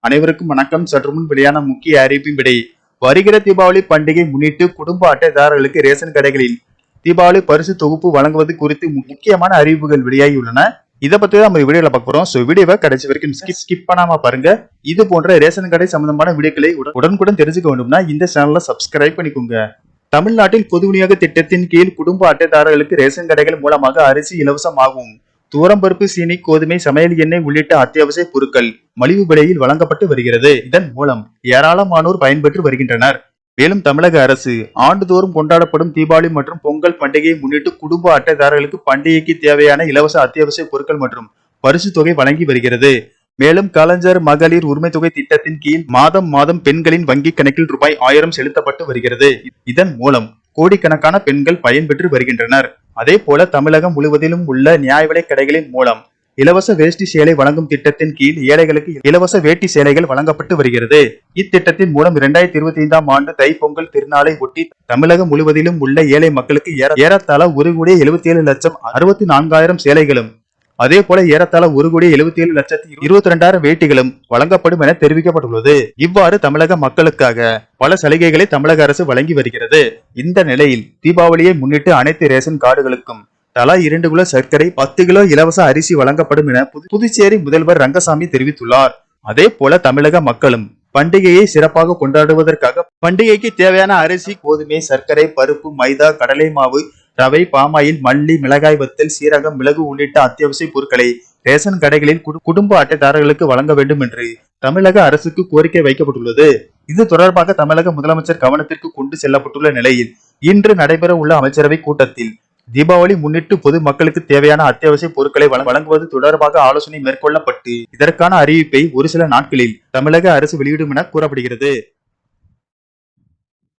அனைவருக்கும் வணக்கம். சற்று முன் வெளியான முக்கிய அறிவிப்பின்படி வருகிற தீபாவளி பண்டிகை முன்னிட்டு குடும்ப அட்டைதாரர்களுக்கு ரேஷன் கடைகளில் தீபாவளி பரிசு தொகுப்பு வழங்குவது குறித்து முக்கியமான அறிவிப்புகள் வெளியாகியுள்ளன. இதை பத்தி தான் நம்ம வீடியோல பார்க்க போறோம். ஸோ வீடியோவை கடைசி வரைக்கும் ஸ்கிப் ஸ்கிப் பண்ணாம பாருங்க. இது போன்ற ரேஷன் கடை சம்பந்தமான வீடியோக்களை உடன்- உடனுக்குடன் தெரிஞ்சுக்க வேண்டும்னா இந்த சேனலை சப்ஸ்கிரைப் பண்ணிக்கோங்க. தமிழ்நாட்டில் பொது விநியோக திட்டத்தின் கீழ் குடும்ப அட்டைதாரர்களுக்கு ரேஷன் கடைகள் மூலமாக அரிசி இலவசமாகும். தூரம்பருப்பு சீனி கோதுமை சமையல் எண்ணெய் உள்ளிட்ட அத்தியாவசிய பொருட்கள் மலிவு விலையில் வழங்கப்பட்டு வருகிறது. இதன் மூலம் ஏராளமானோர் பயன்பெற்று வருகின்றனர். மேலும் தமிழக அரசு ஆண்டுதோறும் கொண்டாடப்படும் தீபாவளி மற்றும் பொங்கல் பண்டிகையை முன்னிட்டு குடும்ப அட்டைதாரர்களுக்கு பண்டிகைக்கு தேவையான இலவச அத்தியாவசிய பொருட்கள் மற்றும் பரிசு தொகை வழங்கி வருகிறது. மேலும் கலைஞர் மகளிர் உரிமை தொகை திட்டத்தின் கீழ் மாதம் மாதம் பெண்களின் வங்கி கணக்கில் ரூபாய் ஆயிரம் செலுத்தப்பட்டு வருகிறது. இதன் மூலம் கோடிக்கணக்கான பெண்கள் பயன்பெற்று வருகின்றனர். அதே போல தமிழகம் முழுவதிலும் உள்ள நியாய விலை கடைகளின் மூலம் இலவச வேஷ்டி சேலை வழங்கும் திட்டத்தின் கீழ் ஏழைகளுக்கு இலவச வேட்டி சேலைகள் வழங்கப்பட்டு வருகிறது. இத்திட்டத்தின் மூலம் இரண்டாயிரத்தி இருபத்தி ஐந்தாம் ஆண்டு தைப்பொங்கல் திருநாளை ஒட்டி தமிழகம் முழுவதிலும் உள்ள ஏழை மக்களுக்கு ஏற- ஏறத்தாழ ஒரு கோடியே எழுபத்தி ஏழு லட்சம் அறுபத்தி நான்காயிரம் சேலைகளும் அதே போல ஏறத்தாழ ஒரு கோடி எழுபத்தி ஏழு லட்சத்தி இருபத்தி ரெண்டாயிரம் வேட்டிகளும் வழங்கப்படும் என தெரிவிக்கப்பட்டுள்ளது. இவ்வாறு தமிழக மக்களுக்காக பல சலுகைகளை தமிழக அரசு வழங்கி வருகிறது. இந்த நிலையில் தீபாவளியை முன்னிட்டு அனைத்து ரேஷன் கார்டுகளுக்கும் தலா இரண்டு கிலோ சர்க்கரை பத்து கிலோ இலவச அரிசி வழங்கப்படும் என புதுச்சேரி முதல்வர் ரங்கசாமி தெரிவித்துள்ளார். அதே போல தமிழக மக்களும் பண்டிகையை சிறப்பாக கொண்டாடுவதற்காக பண்டிகைக்கு தேவையான அரிசி கோதுமை சர்க்கரை பருப்பு மைதா கடலை மாவு ரவை பாமாயில் மல்லி மிளகாய் வத்தல் சீரகம் மிளகு உள்ளிட்ட அத்தியாவசிய பொருட்களை ரேஷன் கடைகளில் குடும்ப அட்டைதாரர்களுக்கு வழங்க வேண்டும் என்று தமிழக அரசுக்கு கோரிக்கை வைக்கப்பட்டுள்ளது. இது தொடர்பாக தமிழக முதலமைச்சர் கவனத்திற்கு கொண்டு செல்லப்பட்டுள்ள நிலையில் இன்று நடைபெற உள்ள அமைச்சரவை கூட்டத்தில் தீபாவளி முன்னிட்டு பொது மக்களுக்கு தேவையான அத்தியாவசிய பொருட்களை வழங்க- வழங்குவது தொடர்பாக ஆலோசனை மேற்கொள்ளப்பட்டு இதற்கான அறிவிப்பை ஒரு சில நாட்களில் தமிழக அரசு வெளியிடும் என கூறப்படுகிறது.